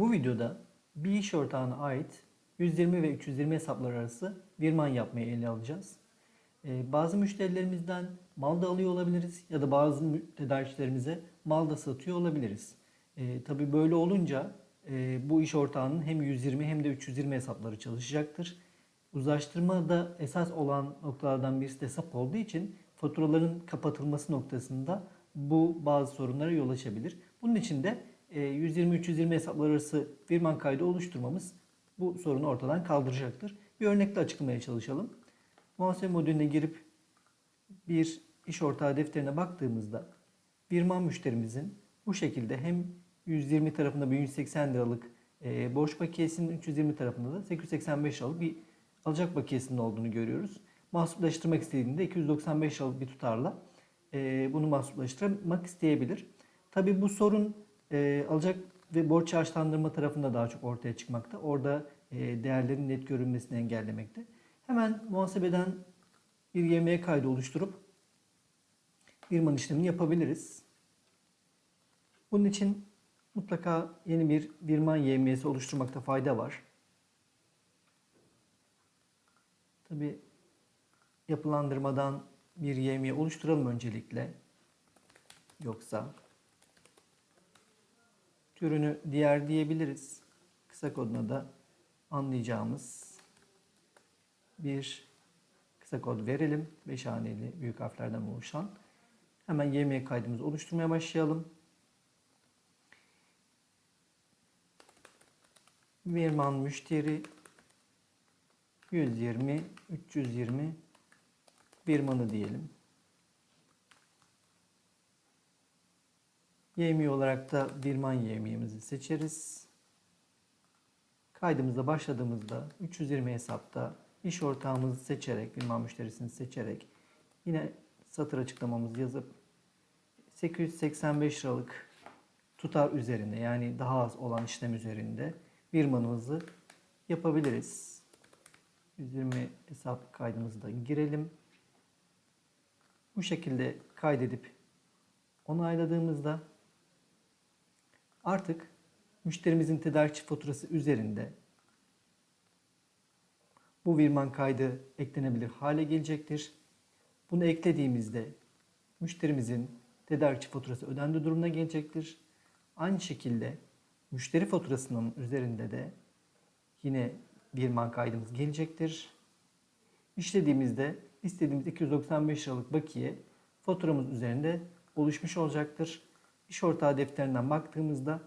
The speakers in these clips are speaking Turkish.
Bu videoda bir iş ortağına ait 120 ve 320 hesaplar arası virman yapmayı ele alacağız. Ee, bazı müşterilerimizden mal da alıyor olabiliriz ya da bazı tedarikçilerimize mal da satıyor olabiliriz. Ee, tabii böyle olunca e, bu iş ortağının hem 120 hem de 320 hesapları çalışacaktır. Uzlaştırmada esas olan noktalardan birisi de hesap olduğu için faturaların kapatılması noktasında bu bazı sorunlara yol açabilir. Bunun için de 120-320 hesaplar arası firman kaydı oluşturmamız bu sorunu ortadan kaldıracaktır. Bir örnekle açıklamaya çalışalım. Muhasebe modülüne girip bir iş ortağı defterine baktığımızda firman müşterimizin bu şekilde hem 120 tarafında 1180 liralık e, borç bakiyesinin 320 tarafında da 885 liralık bir alacak bakiyesinin olduğunu görüyoruz. Mahsuplaştırmak istediğinde 295 liralık bir tutarla e, bunu mahsuplaştırmak isteyebilir. Tabi bu sorun e, alacak ve borç harçlandırma tarafında daha çok ortaya çıkmakta. Orada e, değerlerin net görünmesini engellemekte. Hemen muhasebeden bir yemeğe kaydı oluşturup firman işlemini yapabiliriz. Bunun için mutlaka yeni bir firman YM'si oluşturmakta fayda var. Tabi yapılandırmadan bir YM oluşturalım öncelikle. Yoksa türünü diğer diyebiliriz. Kısa koduna da anlayacağımız bir kısa kod verelim. 5 haneli büyük harflerden oluşan. Hemen YM kaydımızı oluşturmaya başlayalım. Virman müşteri 120 320 virmanı diyelim. YMI olarak da virman YMI'mizi seçeriz. Kaydımıza başladığımızda 320 hesapta iş ortağımızı seçerek, firman müşterisini seçerek yine satır açıklamamızı yazıp 885 liralık tutar üzerinde yani daha az olan işlem üzerinde virmanımızı yapabiliriz. 120 hesap kaydımızı da girelim. Bu şekilde kaydedip onayladığımızda artık müşterimizin tedarikçi faturası üzerinde bu virman kaydı eklenebilir hale gelecektir. Bunu eklediğimizde müşterimizin tedarikçi faturası ödendi durumuna gelecektir. Aynı şekilde müşteri faturasının üzerinde de yine virman kaydımız gelecektir. İşlediğimizde istediğimiz 295 liralık bakiye faturamız üzerinde oluşmuş olacaktır. İş ortağı defterinden baktığımızda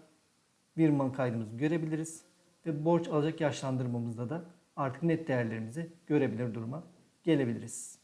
virman kaydımızı görebiliriz ve borç alacak yaşlandırmamızda da artık net değerlerimizi görebilir duruma gelebiliriz.